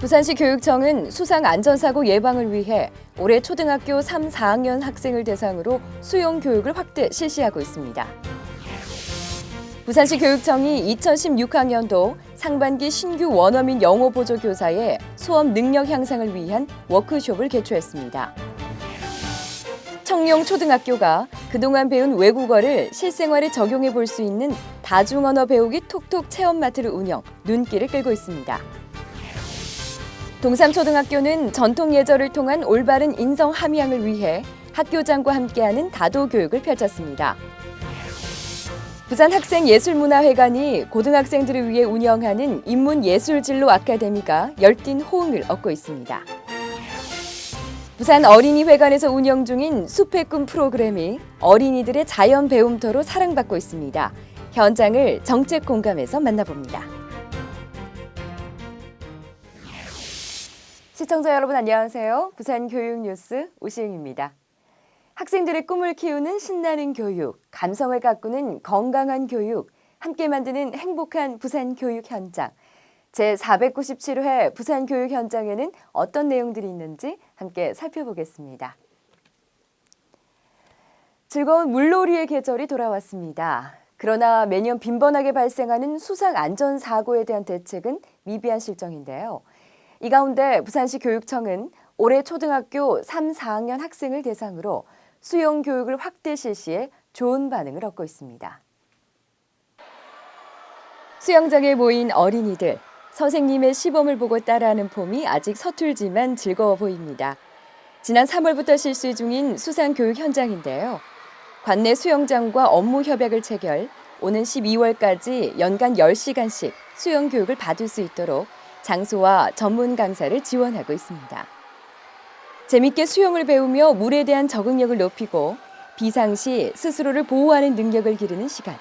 부산시 교육청은 수상 안전사고 예방을 위해 올해 초등학교 3, 4학년 학생을 대상으로 수용 교육을 확대 실시하고 있습니다. 부산시 교육청이 2016학년도 상반기 신규 원어민 영어 보조 교사의 수업 능력 향상을 위한 워크숍을 개최했습니다. 청룡 초등학교가 그동안 배운 외국어를 실생활에 적용해 볼 수 있는 다중언어 배우기 톡톡 체험 마트를 운영, 눈길을 끌고 있습니다. 동삼초등학교는 전통 예절을 통한 올바른 인성 함양을 위해 학교장과 함께하는 다도 교육을 펼쳤습니다. 부산 학생 예술문화회관이 고등학생들을 위해 운영하는 인문 예술 진로 아카데미가 열띤 호응을 얻고 있습니다. 부산 어린이회관에서 운영 중인 숲의 꿈 프로그램이 어린이들의 자연 배움터로 사랑받고 있습니다. 현장을 정책 공감에서 만나봅니다. 시청자 여러분 안녕하세요. 부산 교육 뉴스 오시영입니다. 학생들의 꿈을 키우는 신나는 교육, 감성을 가꾸는 건강한 교육, 함께 만드는 행복한 부산 교육 현장. 제 497회 부산 교육 현장에는 어떤 내용들이 있는지 함께 살펴보겠습니다. 즐거운 물놀이의 계절이 돌아왔습니다. 그러나 매년 빈번하게 발생하는 수상 안전 사고에 대한 대책은 미비한 실정인데요. 이 가운데 부산시 교육청은 올해 초등학교 3, 4학년 학생을 대상으로 수용 교육을 확대 실시해 좋은 반응을 얻고 있습니다. 수영장에 모인 어린이들, 선생님의 시범을 보고 따라하는 폼이 아직 서툴지만 즐거워 보입니다. 지난 3월부터 실시 중인 수상 교육 현장인데요. 관내 수영장과 업무 협약을 체결, 오는 12월까지 연간 10시간씩 수영 교육을 받을 수 있도록 장소와 전문 강사를 지원하고 있습니다. 재밌게 수영을 배우며 물에 대한 적응력을 높이고 비상시 스스로를 보호하는 능력을 기르는 시간.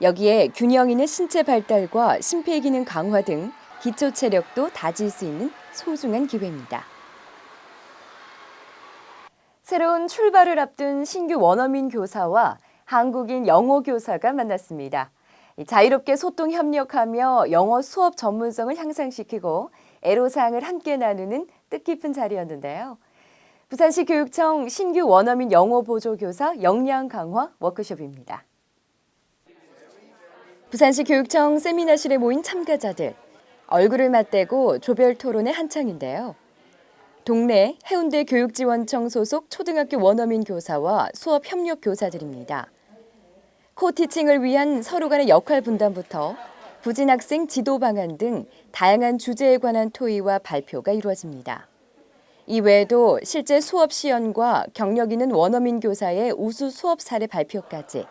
여기에 균형 있는 신체 발달과 심폐 기능 강화 등 기초 체력도 다질 수 있는 소중한 기회입니다. 새로운 출발을 앞둔 신규 원어민 교사와 한국인 영어 교사가 만났습니다. 자유롭게 소통 협력하며 영어 수업 전문성을 향상시키고 애로사항을 함께 나누는 뜻깊은 자리였는데요. 부산시 교육청 신규 원어민 영어 보조 교사 역량 강화 워크숍입니다. 부산시 교육청 세미나실에 모인 참가자들 얼굴을 맞대고 조별 토론의 한창인데요. 동네 해운대 교육지원청 소속 초등학교 원어민 교사와 수업 협력 교사들입니다. 코티칭을 위한 서로 간의 역할 분담부터 부진 학생 지도 방안 등 다양한 주제에 관한 토의와 발표가 이루어집니다. 이 외에도 실제 수업 시연과 경력 있는 원어민 교사의 우수 수업 사례 발표까지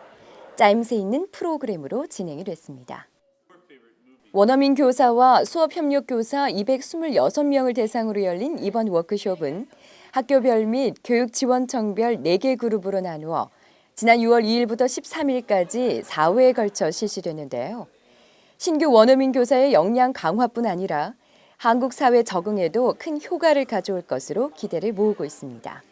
짜임새 있는 프로그램으로 진행이 됐습니다. 원어민 교사와 수업 협력 교사 226명을 대상으로 열린 이번 워크숍은 학교별 및 교육 지원청별 4개 그룹으로 나누어 지난 6월 2일부터 13일까지 4회에 걸쳐 실시됐는데요. 신규 원어민 교사의 역량 강화뿐 아니라 한국 사회 적응에도 큰 효과를 가져올 것으로 기대를 모으고 있습니다.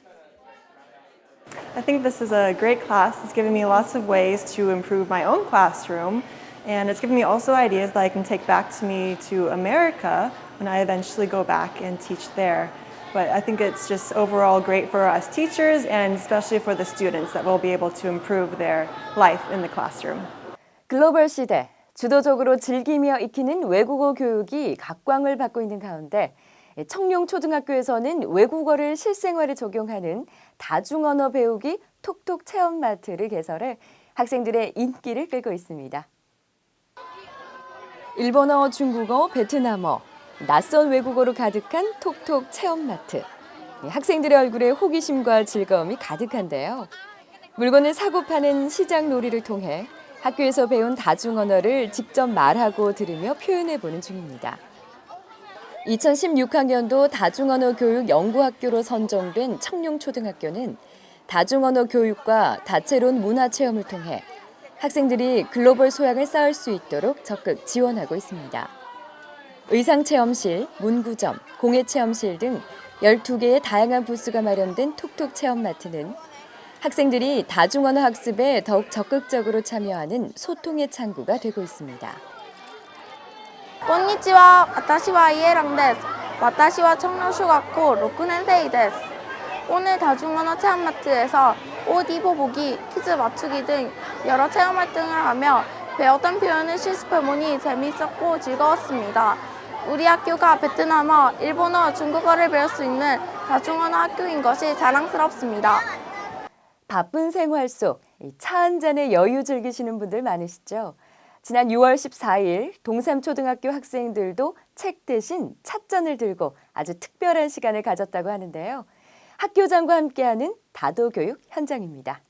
I think this is a great class. It's given me lots of ways to improve my own classroom, and it's given me also ideas that I can take back to me to America when I eventually go back and teach there. But I think it's just overall great for us teachers and especially for the students that will be able to improve their life in the classroom. 글로벌 시대, 주도적으로 즐기며 익히는 외국어 교육이 각광을 받고 있는 가운데 청룡 초등학교에서는 외국어를 실생활에 적용하는 다중언어 배우기 톡톡 체험마트를 개설해 학생들의 인기를 끌고 있습니다. 일본어, 중국어, 베트남어, 낯선 외국어로 가득한 톡톡 체험마트. 학생들의 얼굴에 호기심과 즐거움이 가득한데요. 물건을 사고 파는 시장 놀이를 통해 학교에서 배운 다중 언어를 직접 말하고 들으며 표현해 보는 중입니다. 2016학년도 다중언어 교육 연구학교로 선정된 청룡초등학교는 다중언어 교육과 다채로운 문화 체험을 통해 학생들이 글로벌 소양을 쌓을 수 있도록 적극 지원하고 있습니다. 의상 체험실, 문구점, 공예 체험실 등 12개의 다양한 부스가 마련된 톡톡 체험마트는 학생들이 다중언어 학습에 더욱 적극적으로 참여하는 소통의 창구가 되고 있습니다. こんにちは。私はイエランです。 와타시와 청년슈가코 로쿠넨세이 데스. 오늘 다중언어 체험마트에서 옷 입어보기, 퀴즈 맞추기 등 여러 체험 활동을 하며 배웠던 표현을 실습해보니 재미있었고 즐거웠습니다. 우리 학교가 베트남어, 일본어, 중국어를 배울 수 있는 다중언어 학교인 것이 자랑스럽습니다. 바쁜 생활 속 차 한 잔의 여유 즐기시는 분들 많으시죠? 지난 6월 14일 동삼초등학교 학생들도 책 대신 찻잔을 들고 아주 특별한 시간을 가졌다고 하는데요. 학교장과 함께하는 다도교육 현장입니다.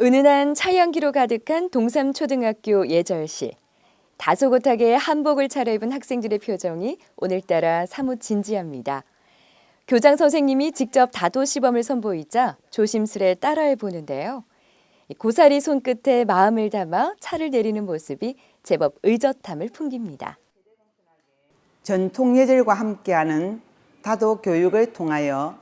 은은한 차향기로 가득한 동삼초등학교 예절실. 다소곳하게 한복을 차려입은 학생들의 표정이 오늘따라 사뭇 진지합니다. 교장 선생님이 직접 다도 시범을 선보이자 조심스레 따라해 보는데요. 고사리 손끝에 마음을 담아 차를 내리는 모습이 제법 의젓함을 풍깁니다. 전통 예절과 함께하는 다도 교육을 통하여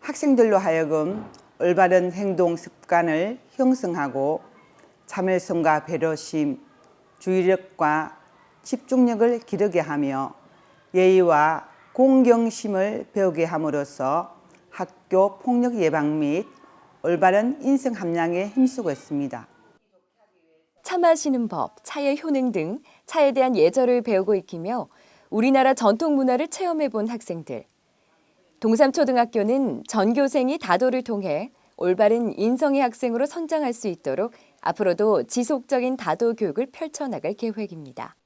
학생들로 하여금 올바른 행동 습관을 형성하고 자멸성과 배려심, 주의력과 집중력을 기르게 하며 예의와 공경심을 배우게 함으로써 학교 폭력 예방 및 올바른 인성 함량에 힘쓰고 있습니다. 차 마시는 법, 차의 효능 등 차에 대한 예절을 배우고 익히며 우리나라 전통 문화를 체험해 본 학생들. 동삼초등학교는 전교생이 다도를 통해 올바른 인성의 학생으로 선장할 수 있도록 앞으로도 지속적인 다도 교육을 펼쳐나갈 계획입니다.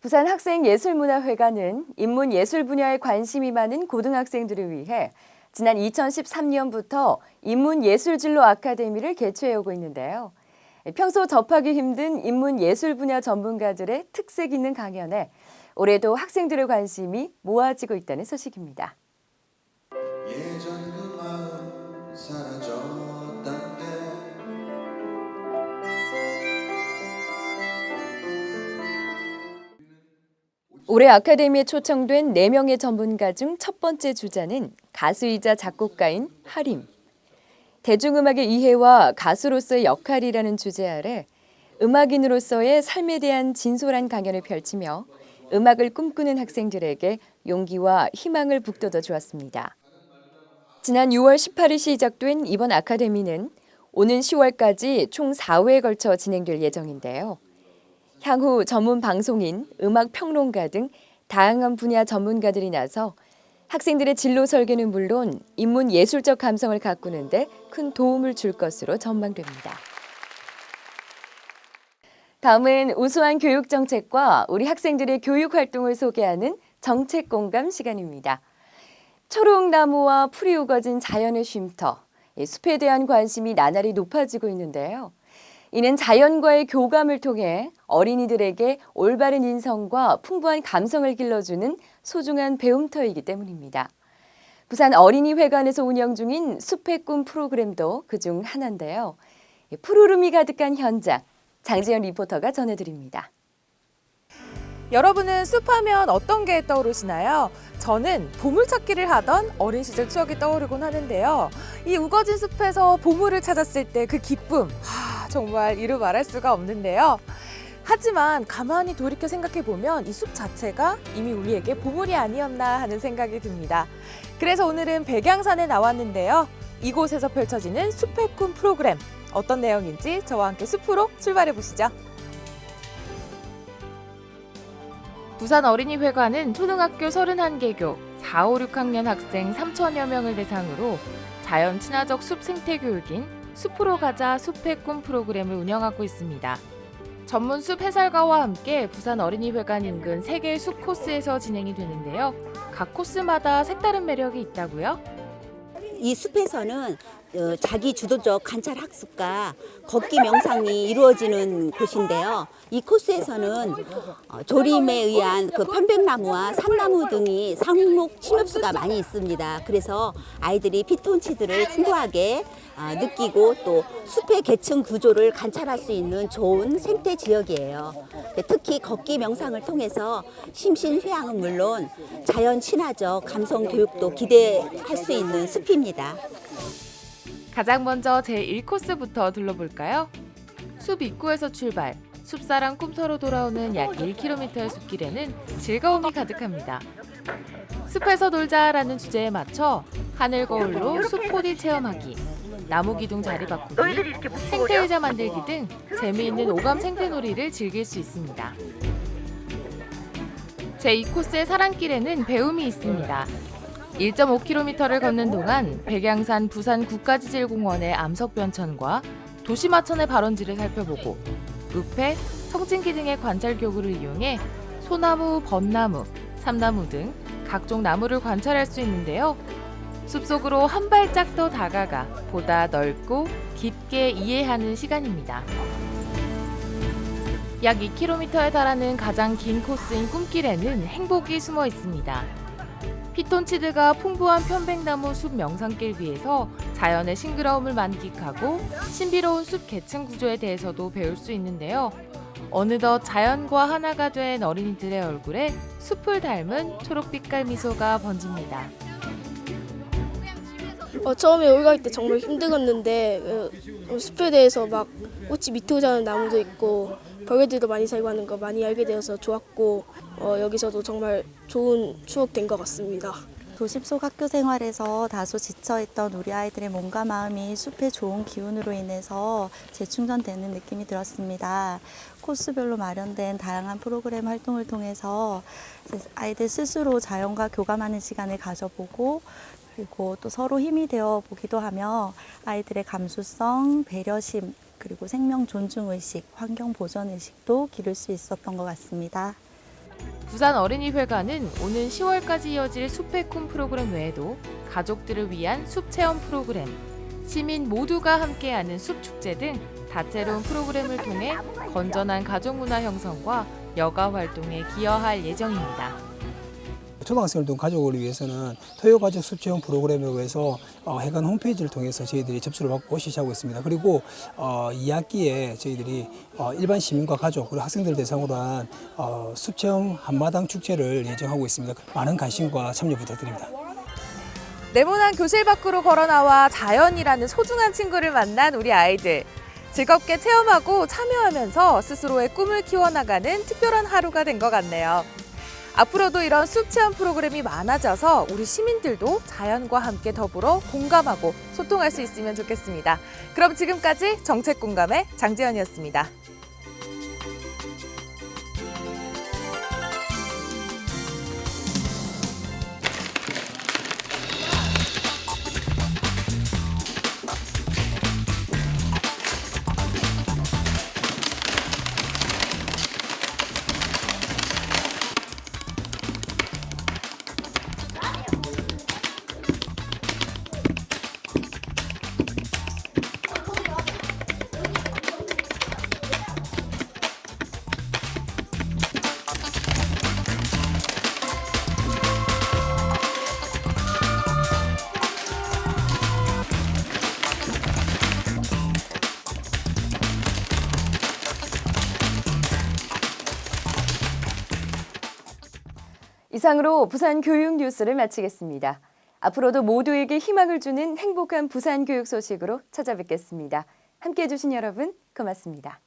부산 학생예술문화회관은 인문예술 분야에 관심이 많은 고등학생들을 위해 지난 2013년부터 인문예술진로 아카데미를 개최해오고 있는데요. 평소 접하기 힘든 인문예술 분야 전문가들의 특색 있는 강연에 올해도 학생들의 관심이 모아지고 있다는 소식입니다. 예 올해 아카데미에 초청된 4명의 전문가 중 첫 번째 주자는 가수이자 작곡가인 하림. 대중음악의 이해와 가수로서의 역할이라는 주제 아래 음악인으로서의 삶에 대한 진솔한 강연을 펼치며 음악을 꿈꾸는 학생들에게 용기와 희망을 북돋워 주었습니다. 지난 6월 18일 시작된 이번 아카데미는 오는 10월까지 총 4회에 걸쳐 진행될 예정인데요. 향후 전문 방송인, 음악 평론가 등 다양한 분야 전문가들이 나서 학생들의 진로 설계는 물론 인문 예술적 감성을 가꾸는데 큰 도움을 줄 것으로 전망됩니다. 다음은 우수한 교육 정책과 우리 학생들의 교육 활동을 소개하는 정책 공감 시간입니다. 초록나무와 풀이 우거진 자연의 쉼터, 이 숲에 대한 관심이 나날이 높아지고 있는데요. 이는 자연과의 교감을 통해 어린이들에게 올바른 인성과 풍부한 감성을 길러주는 소중한 배움터이기 때문입니다. 부산 어린이회관에서 운영 중인 숲의 꿈 프로그램도 그중 하나인데요. 푸르름이 가득한 현장, 장지연 리포터가 전해드립니다. 여러분은 숲하면 어떤 게 떠오르시나요? 저는 보물찾기를 하던 어린 시절 추억이 떠오르곤 하는데요. 이 우거진 숲에서 보물을 찾았을 때 그 기쁨, 하, 정말 이루 말할 수가 없는데요. 하지만 가만히 돌이켜 생각해 보면 이 숲 자체가 이미 우리에게 보물이 아니었나 하는 생각이 듭니다. 그래서 오늘은 백양산에 나왔는데요. 이곳에서 펼쳐지는 숲의 꿈 프로그램 어떤 내용인지 저와 함께 숲으로 출발해 보시죠. 부산 어린이회관은 초등학교 31개 교 4, 5, 6학년 학생 3천여 명을 대상으로 자연 친화적 숲 생태 교육인 숲으로 가자 숲의 꿈 프로그램을 운영하고 있습니다. 전문 숲 해설가와 함께 부산 어린이회관 인근 3개의 숲 코스에서 진행이 되는데요. 각 코스마다 색다른 매력이 있다고요? 이 숲에서는 어, 자기 주도적 관찰 학습과 걷기 명상이 이루어지는 곳인데요. 이 코스에서는 어, 조림에 의한 그 편백나무와 삼나무 등이 상목 침엽수가 많이 있습니다. 그래서 아이들이 피톤치드를 풍부하게 어, 느끼고 또 숲의 계층 구조를 관찰할 수 있는 좋은 생태 지역이에요. 네, 특히 걷기 명상을 통해서 심신 휴양은 물론 자연 친화적 감성 교육도 기대할 수 있는 숲입니다. 가장 먼저 제1코스부터 둘러볼까요? 숲 입구에서 출발, 숲사랑 꿈터로 돌아오는 약 1km의 숲길에는 즐거움이 가득합니다. 숲에서 놀자라는 주제에 맞춰 하늘 거울로 숲 4D 체험하기, 나무 기둥 자리 바꾸기, 생태 의자 만들기 등 재미있는 오감 생태놀이를 즐길 수 있습니다. 제2코스의 사랑길에는 배움이 있습니다. 1.5km를 걷는 동안 백양산 부산 국가지질공원의 암석변천과 도시마천의 발원지를 살펴보고 읍회, 성진기 등의 관찰 교구를 이용해 소나무, 벚나무, 삼나무 등 각종 나무를 관찰할 수 있는데요. 숲속으로 한 발짝 더 다가가 보다 넓고 깊게 이해하는 시간입니다. 약 2km에 달하는 가장 긴 코스인 꿈길에는 행복이 숨어 있습니다. 피톤치드가 풍부한 편백나무 숲 명산길 위에서 자연의 싱그러움을 만끽하고 신비로운 숲 계층 구조에 대해서도 배울 수 있는데요. 어느덧 자연과 하나가 된 어린이들의 얼굴에 숲을 닮은 초록빛깔 미소가 번집니다. 어, 처음에 여기 갈 때 정말 힘들었는데 어, 숲에 대해서 막 꽃이 미투고 자는 나무도 있고 벌레들도 많이 살고 하는 거 많이 알게 되어서 좋았고 어, 여기서도 정말 좋은 추억 된 것 같습니다. 도심 속 학교 생활에서 다소 지쳐있던 우리 아이들의 몸과 마음이 숲의 좋은 기운으로 인해서 재충전되는 느낌이 들었습니다. 코스별로 마련된 다양한 프로그램 활동을 통해서 아이들 스스로 자연과 교감하는 시간을 가져보고 그리고 또 서로 힘이 되어 보기도 하며 아이들의 감수성, 배려심, 그리고 생명 존중 의식, 환경 보전 의식도 기를 수 있었던 것 같습니다. 부산 어린이회관은 오는 10월까지 이어질 숲의 꿈 프로그램 외에도 가족들을 위한 숲 체험 프로그램, 시민 모두가 함께하는 숲 축제 등 다채로운 프로그램을 통해 건전한 가족 문화 형성과 여가 활동에 기여할 예정입니다. 초등학생을 둔 가족을 위해서는 토요가족 숲체험 프로그램에 의해서 어, 해관 홈페이지를 통해서 저희들이 접수를 받고 실시하고 있습니다. 그리고 어, 2학기에 저희들이 어, 일반 시민과 가족 그리고 학생들 대상으로 한 어, 숲체험 한마당 축제를 예정하고 있습니다. 많은 관심과 참여 부탁드립니다. 네모난 교실 밖으로 걸어 나와 자연이라는 소중한 친구를 만난 우리 아이들. 즐겁게 체험하고 참여하면서 스스로의 꿈을 키워나가는 특별한 하루가 된 것 같네요. 앞으로도 이런 숲 체험 프로그램이 많아져서 우리 시민들도 자연과 함께 더불어 공감하고 소통할 수 있으면 좋겠습니다. 그럼 지금까지 정책 공감의 장지연이었습니다. 이상으로 부산 교육 뉴스를 마치겠습니다. 앞으로도 모두에게 희망을 주는 행복한 부산 교육 소식으로 찾아뵙겠습니다. 함께 해 주신 여러분 고맙습니다.